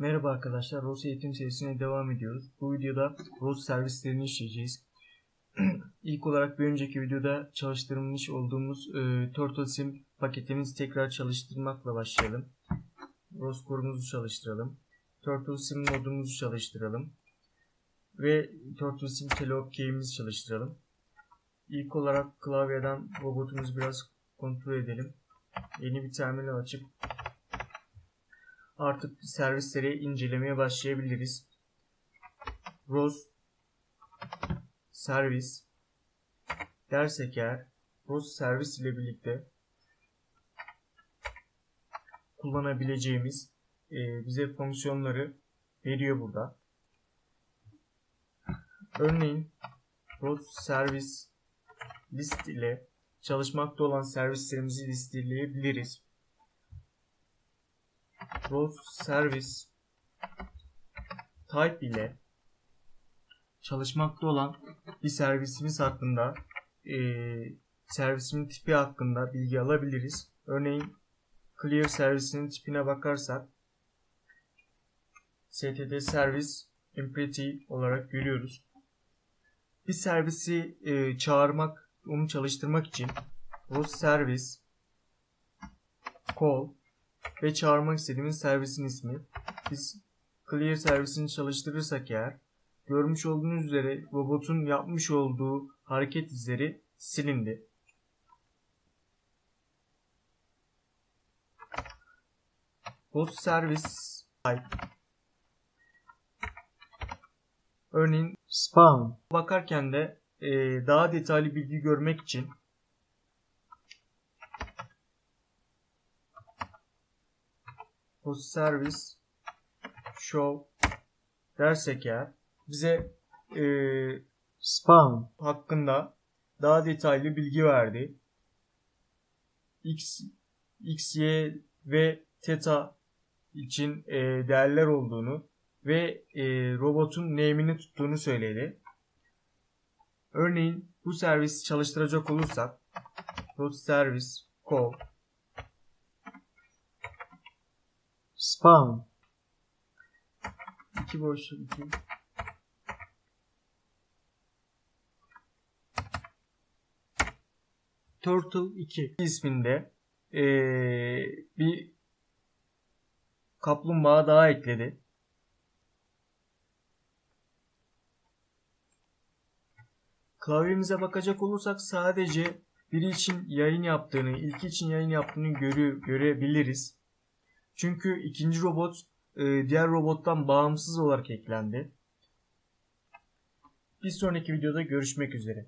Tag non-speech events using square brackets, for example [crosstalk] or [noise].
Merhaba arkadaşlar, ROS eğitim serisine devam ediyoruz. Bu videoda ROS servislerini işleyeceğiz. [clears throat] İlk olarak bir önceki videoda çalıştırmış olduğumuz e, TurtleSim paketimizi tekrar çalıştırmakla başlayalım. ROS korumuzu çalıştıralım. TurtleSim modumuzu çalıştıralım. Ve TurtleSim Telop key'imizi çalıştıralım. İlk olarak klavyeden robotumuzu biraz kontrol edelim. Yeni bir terminal açıp artık servisleri incelemeye başlayabiliriz. ROS servis dersek eğer ROS servis ile birlikte kullanabileceğimiz e, bize fonksiyonları veriyor burada. Örneğin ROS servis list ile çalışmakta olan servislerimizi listeleyebiliriz. ROS service type ile çalışmakta olan bir servisimiz hakkında e, servisimin tipi hakkında bilgi alabiliriz. Örneğin clear servisinin tipine bakarsak std service empty olarak görüyoruz. Bir servisi e, çağırmak, onu çalıştırmak için ROS service call ve çağırmak istediğimiz servisin ismi. Biz clear servisini çalıştırırsak eğer görmüş olduğunuz üzere robotun yapmış olduğu hareket izleri silindi. Host service type Örneğin spawn, bakarken de e, daha detaylı bilgi görmek için host service show dersek eğer bize e, spawn, hakkında daha detaylı bilgi verdi. X, X, Y ve theta için e, değerler olduğunu ve e, robotun name'ini tuttuğunu söyledi. Örneğin bu servisi çalıştıracak olursak robot service call spawn, iki boşluk iki turtle 2, isminde e, bir kaplumbağa daha ekledi. Klavyemize bakacak olursak sadece biri için yayın yaptığını, ilki için yayın yaptığını görü, görebiliriz. Çünkü ikinci robot e, diğer robottan bağımsız olarak eklendi. Bir sonraki videoda görüşmek üzere.